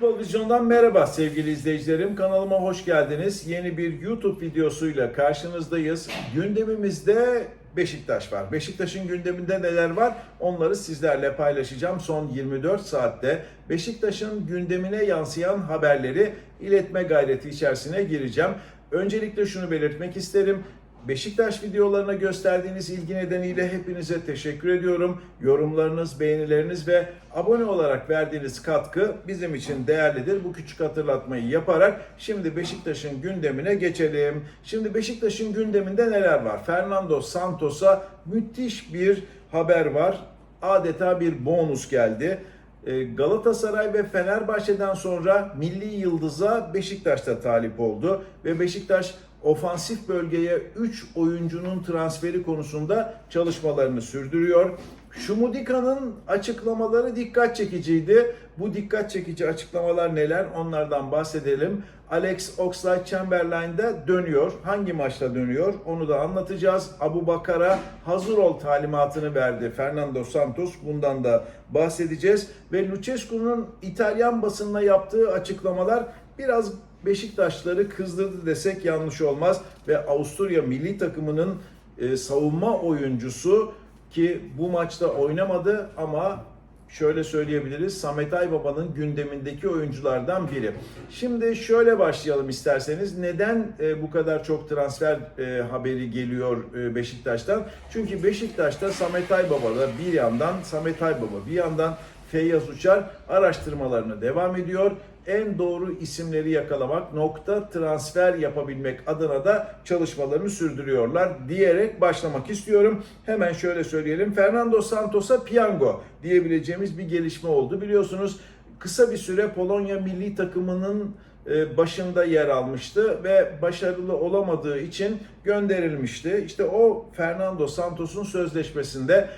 Futbol Vizyon'dan merhaba sevgili izleyicilerim. Kanalıma hoş geldiniz. Yeni bir YouTube videosuyla karşınızdayız. Gündemimizde Beşiktaş var. Beşiktaş'ın gündeminde neler var? Onları sizlerle paylaşacağım. Son 24 saatte Beşiktaş'ın gündemine yansıyan haberleri iletme gayreti içerisine gireceğim. Öncelikle şunu belirtmek isterim. Beşiktaş videolarına gösterdiğiniz ilgi nedeniyle hepinize teşekkür ediyorum. Yorumlarınız, beğenileriniz ve abone olarak verdiğiniz katkı bizim için değerlidir. Bu küçük hatırlatmayı yaparak şimdi Beşiktaş'ın gündemine geçelim. Şimdi Beşiktaş'ın gündeminde neler var? Fernando Santos'a müthiş bir haber var. Adeta bir bonus geldi. Ee, Galatasaray ve Fenerbahçe'den sonra milli yıldıza Beşiktaş'ta talip oldu ve Beşiktaş ofansif bölgeye 3 oyuncunun transferi konusunda çalışmalarını sürdürüyor. Şumudika'nın açıklamaları dikkat çekiciydi. Bu dikkat çekici açıklamalar neler? Onlardan bahsedelim. Alex Oxlade-Chamberlain de dönüyor. Hangi maçta dönüyor? Onu da anlatacağız. Abu Bakar'a hazır ol talimatını verdi Fernando Santos. Bundan da bahsedeceğiz. Ve Lucescu'nun İtalyan basınına yaptığı açıklamalar biraz Beşiktaşları kızdırdı desek yanlış olmaz. Ve Avusturya milli takımının e, savunma oyuncusu ki bu maçta oynamadı ama şöyle söyleyebiliriz Samet Aybaba'nın gündemindeki oyunculardan biri. Şimdi şöyle başlayalım isterseniz. Neden e, bu kadar çok transfer e, haberi geliyor Beşiktaş'tan? Çünkü Beşiktaş'ta Samet Aybaba'da bir yandan Samet Aybaba bir yandan Feyyaz Uçar araştırmalarına devam ediyor. En doğru isimleri yakalamak, nokta transfer yapabilmek adına da çalışmalarını sürdürüyorlar diyerek başlamak istiyorum. Hemen şöyle söyleyelim. Fernando Santos'a piyango diyebileceğimiz bir gelişme oldu. Biliyorsunuz kısa bir süre Polonya milli takımının e, başında yer almıştı ve başarılı olamadığı için gönderilmişti. İşte o Fernando Santos'un sözleşmesinde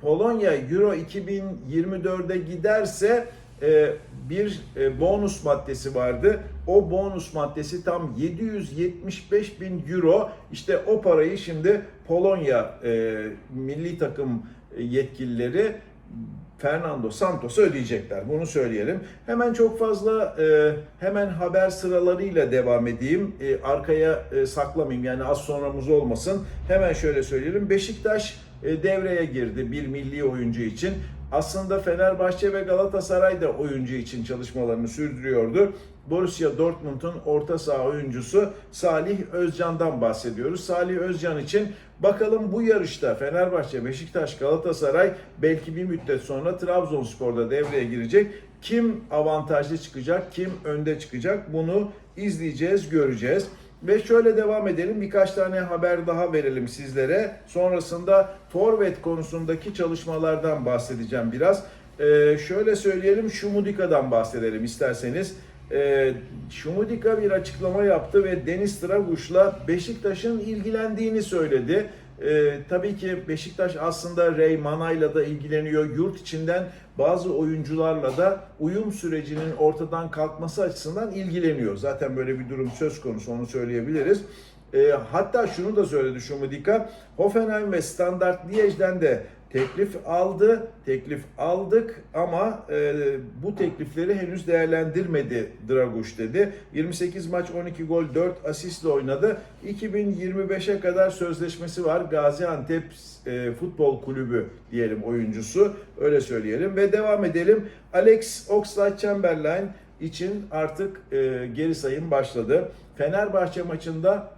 Polonya Euro 2024'e giderse bir e, bonus maddesi vardı. O bonus maddesi tam 775 bin euro. İşte o parayı şimdi Polonya e, milli takım yetkilileri Fernando Santos'a ödeyecekler. Bunu söyleyelim. Hemen çok fazla e, hemen haber sıralarıyla devam edeyim. E, arkaya e, saklamayayım yani az sonramız olmasın. Hemen şöyle söyleyelim. Beşiktaş e, devreye girdi bir milli oyuncu için. Aslında Fenerbahçe ve Galatasaray da oyuncu için çalışmalarını sürdürüyordu. Borussia Dortmund'un orta saha oyuncusu Salih Özcan'dan bahsediyoruz. Salih Özcan için bakalım bu yarışta Fenerbahçe, Beşiktaş, Galatasaray belki bir müddet sonra Trabzonspor'da devreye girecek. Kim avantajlı çıkacak, kim önde çıkacak bunu izleyeceğiz, göreceğiz. Ve şöyle devam edelim. Birkaç tane haber daha verelim sizlere. Sonrasında forvet konusundaki çalışmalardan bahsedeceğim biraz. Ee, şöyle söyleyelim, Şumudika'dan bahsedelim isterseniz. Ee, Şumudika bir açıklama yaptı ve Deniz Draguş'la Beşiktaş'ın ilgilendiğini söyledi. Ee, tabii ki Beşiktaş aslında Ray Manay'la da ilgileniyor. Yurt içinden bazı oyuncularla da uyum sürecinin ortadan kalkması açısından ilgileniyor. Zaten böyle bir durum söz konusu onu söyleyebiliriz. Ee, hatta şunu da söyledi Şumudika. Hoffenheim ve Standard Liège'den de teklif aldı. Teklif aldık ama e, bu teklifleri henüz değerlendirmedi Draguş dedi. 28 maç 12 gol 4 asistle oynadı. 2025'e kadar sözleşmesi var. Gaziantep e, Futbol Kulübü diyelim oyuncusu. Öyle söyleyelim ve devam edelim. Alex Oxlade-Chamberlain için artık e, geri sayım başladı. Fenerbahçe maçında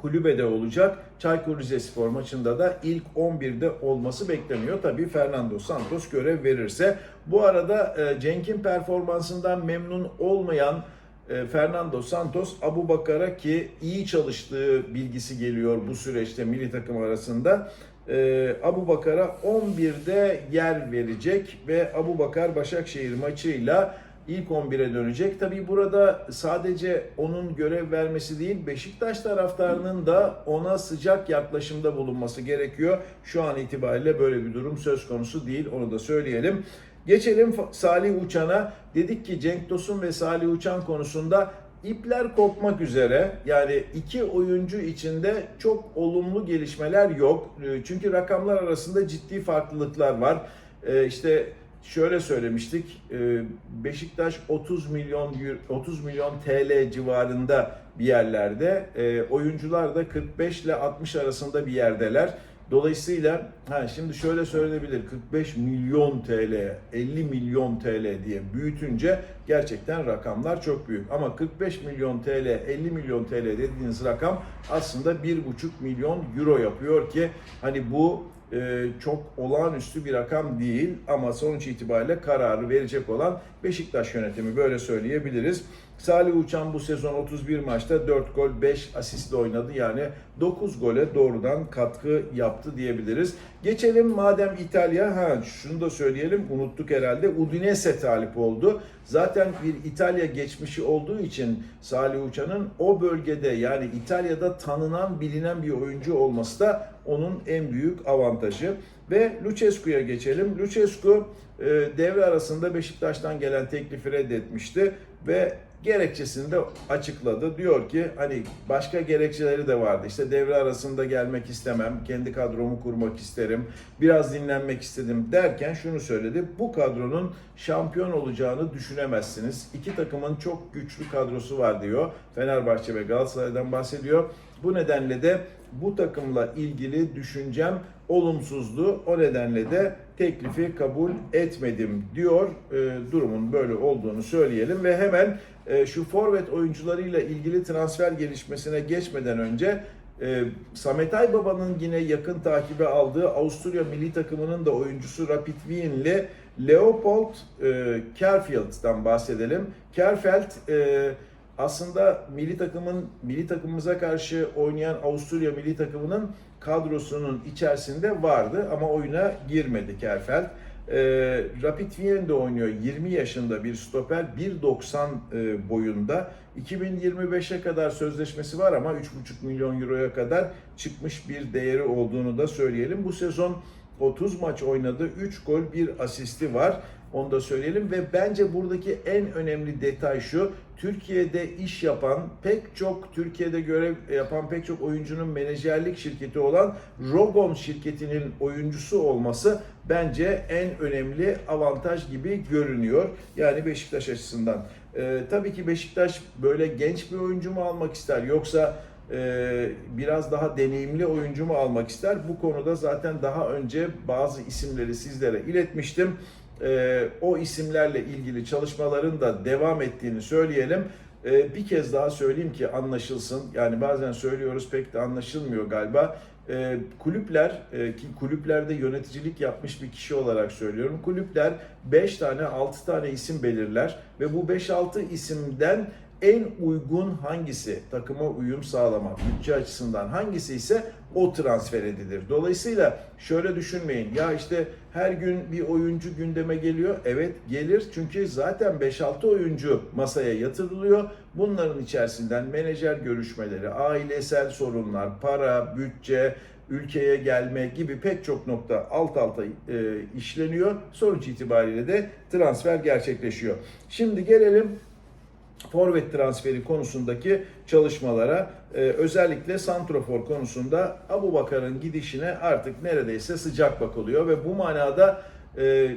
kulübede olacak. Çaykur Rizespor maçında da ilk 11'de olması bekleniyor. Tabii Fernando Santos görev verirse. Bu arada e, Cenk'in performansından memnun olmayan e, Fernando Santos Abu Bakar'a ki iyi çalıştığı bilgisi geliyor bu süreçte milli takım arasında. E, Abu Bakar'a 11'de yer verecek ve Abu Bakar Başakşehir maçıyla ilk 11'e dönecek. Tabii burada sadece onun görev vermesi değil, Beşiktaş taraftarının da ona sıcak yaklaşımda bulunması gerekiyor. Şu an itibariyle böyle bir durum söz konusu değil, onu da söyleyelim. Geçelim Salih Uçan'a. Dedik ki Cenk Tosun ve Salih Uçan konusunda ipler kopmak üzere. Yani iki oyuncu içinde çok olumlu gelişmeler yok. Çünkü rakamlar arasında ciddi farklılıklar var. İşte şöyle söylemiştik. e, Beşiktaş 30 milyon euro- 30 milyon TL civarında bir yerlerde. E, oyuncular da 45 ile 60 arasında bir yerdeler. Dolayısıyla ha şimdi şöyle söylenebilir 45 milyon TL, 50 milyon TL diye büyütünce gerçekten rakamlar çok büyük. Ama 45 milyon TL, 50 milyon TL dediğiniz rakam aslında 1,5 milyon euro yapıyor ki hani bu e, çok olağanüstü bir rakam değil ama sonuç itibariyle kararı verecek olan Beşiktaş yönetimi böyle söyleyebiliriz. Salih Uçan bu sezon 31 maçta 4 gol 5 asistle oynadı. Yani 9 gole doğrudan katkı yaptı diyebiliriz. Geçelim madem İtalya, ha şunu da söyleyelim unuttuk herhalde. Udinese talip oldu. Zaten bir İtalya geçmişi olduğu için Salih Uçan'ın o bölgede yani İtalya'da tanınan bilinen bir oyuncu olması da onun en büyük avantajı. Ve Lucescu'ya geçelim. Lucescu e, devre arasında Beşiktaş'tan gelen teklifi reddetmişti ve gerekçesini de açıkladı. Diyor ki hani başka gerekçeleri de vardı. İşte devre arasında gelmek istemem, kendi kadromu kurmak isterim, biraz dinlenmek istedim derken şunu söyledi. Bu kadronun şampiyon olacağını düşünemezsiniz. İki takımın çok güçlü kadrosu var diyor. Fenerbahçe ve Galatasaray'dan bahsediyor. Bu nedenle de bu takımla ilgili düşüncem olumsuzdu. O nedenle de teklifi kabul etmedim diyor. E, durumun böyle olduğunu söyleyelim ve hemen e, şu forvet oyuncularıyla ilgili transfer gelişmesine geçmeden önce e, Samet Aybaba'nın yine yakın takibe aldığı Avusturya milli takımının da oyuncusu Rapid Wien'li Leopold e, bahsedelim. Kerfeld e, aslında milli takımın milli takımımıza karşı oynayan Avusturya milli takımının kadrosunun içerisinde vardı ama oyuna girmedi Kerfeld. E, Rapid Wien'de oynuyor. 20 yaşında bir stoper, 1.90 e, boyunda. 2025'e kadar sözleşmesi var ama 3.5 milyon euroya kadar çıkmış bir değeri olduğunu da söyleyelim. Bu sezon 30 maç oynadı, 3 gol, 1 asisti var. Onu da söyleyelim ve bence buradaki en önemli detay şu. Türkiye'de iş yapan pek çok Türkiye'de görev yapan pek çok oyuncunun menajerlik şirketi olan Rogon şirketinin oyuncusu olması bence en önemli avantaj gibi görünüyor. Yani Beşiktaş açısından. Ee, tabii ki Beşiktaş böyle genç bir oyuncu mu almak ister yoksa biraz daha deneyimli oyuncu mu almak ister? Bu konuda zaten daha önce bazı isimleri sizlere iletmiştim e, o isimlerle ilgili çalışmaların da devam ettiğini söyleyelim. E, bir kez daha söyleyeyim ki anlaşılsın. Yani bazen söylüyoruz pek de anlaşılmıyor galiba. Kulüpler e, ki kulüplerde yöneticilik yapmış bir kişi olarak söylüyorum. Kulüpler 5 tane 6 tane isim belirler ve bu 5-6 isimden en uygun hangisi takıma uyum sağlamak, bütçe açısından hangisi ise o transfer edilir. Dolayısıyla şöyle düşünmeyin. Ya işte her gün bir oyuncu gündeme geliyor. Evet gelir çünkü zaten 5-6 oyuncu masaya yatırılıyor. Bunların içerisinden menajer görüşmeleri, ailesel sorunlar, para, bütçe, ülkeye gelme gibi pek çok nokta alt alta e, işleniyor. Sonuç itibariyle de transfer gerçekleşiyor. Şimdi gelelim forvet transferi konusundaki çalışmalara e, özellikle santrofor konusunda Abu Bakar'ın gidişine artık neredeyse sıcak bakılıyor ve bu manada e,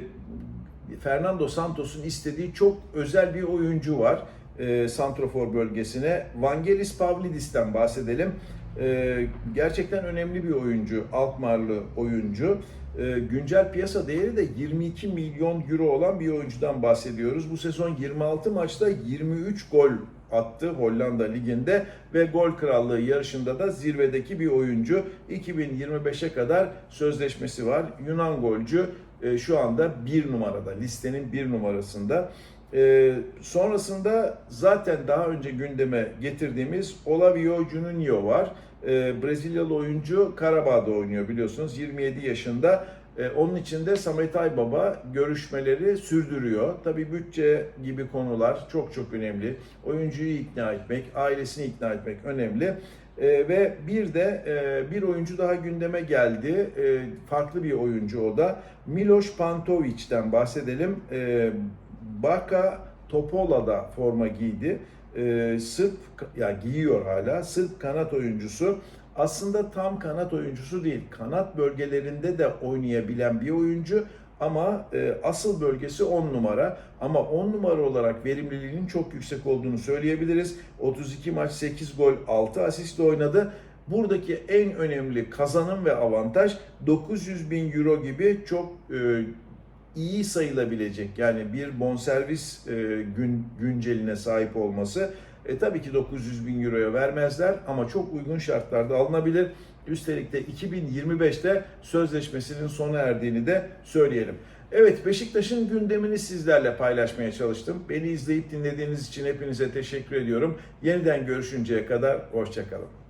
Fernando Santos'un istediği çok özel bir oyuncu var e, santrofor bölgesine. Vangelis Pavlidis'ten bahsedelim. E, gerçekten önemli bir oyuncu, Alkmaarlı oyuncu. E, güncel piyasa değeri de 22 milyon euro olan bir oyuncudan bahsediyoruz. Bu sezon 26 maçta 23 gol attı Hollanda Ligi'nde ve gol krallığı yarışında da zirvedeki bir oyuncu. 2025'e kadar sözleşmesi var. Yunan golcü e, şu anda bir numarada, listenin bir numarasında. E, sonrasında zaten daha önce gündeme getirdiğimiz Olavio Juninho var. E, Brezilyalı oyuncu Karabağ'da oynuyor biliyorsunuz 27 yaşında. E, onun için de Samet Aybaba görüşmeleri sürdürüyor. Tabii bütçe gibi konular çok çok önemli. Oyuncuyu ikna etmek, ailesini ikna etmek önemli. E, ve bir de e, bir oyuncu daha gündeme geldi. E, farklı bir oyuncu o da. Miloš Pantovic'den bahsedelim. E, Baka Topola'da forma giydi. E, Sırp, ya giyiyor hala. Sırp kanat oyuncusu. Aslında tam kanat oyuncusu değil. Kanat bölgelerinde de oynayabilen bir oyuncu. ama e, asıl bölgesi 10 numara. Ama 10 numara olarak verimliliğinin çok yüksek olduğunu söyleyebiliriz. 32 maç 8 gol 6 asistle oynadı. Buradaki en önemli kazanım ve avantaj 900 bin euro gibi çok e, iyi sayılabilecek yani bir bonservis e, gün, günceline sahip olması. E, tabii ki 900 bin euroya vermezler ama çok uygun şartlarda alınabilir. Üstelik de 2025'te sözleşmesinin sona erdiğini de söyleyelim. Evet Beşiktaş'ın gündemini sizlerle paylaşmaya çalıştım. Beni izleyip dinlediğiniz için hepinize teşekkür ediyorum. Yeniden görüşünceye kadar hoşçakalın.